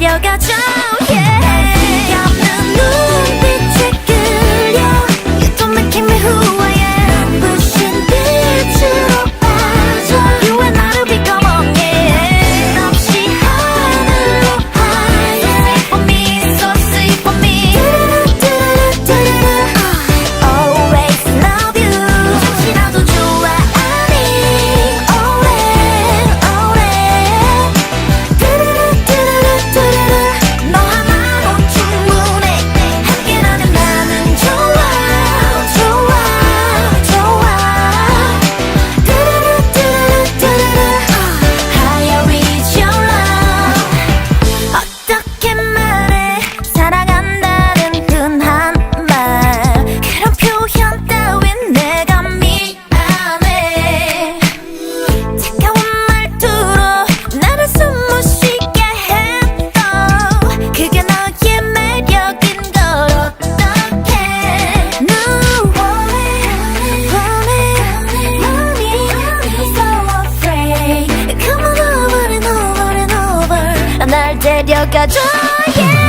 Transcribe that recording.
데려가줘 yeah. 날 없는 눈빛에 끌려 You don't make me who 데려가줘 yeah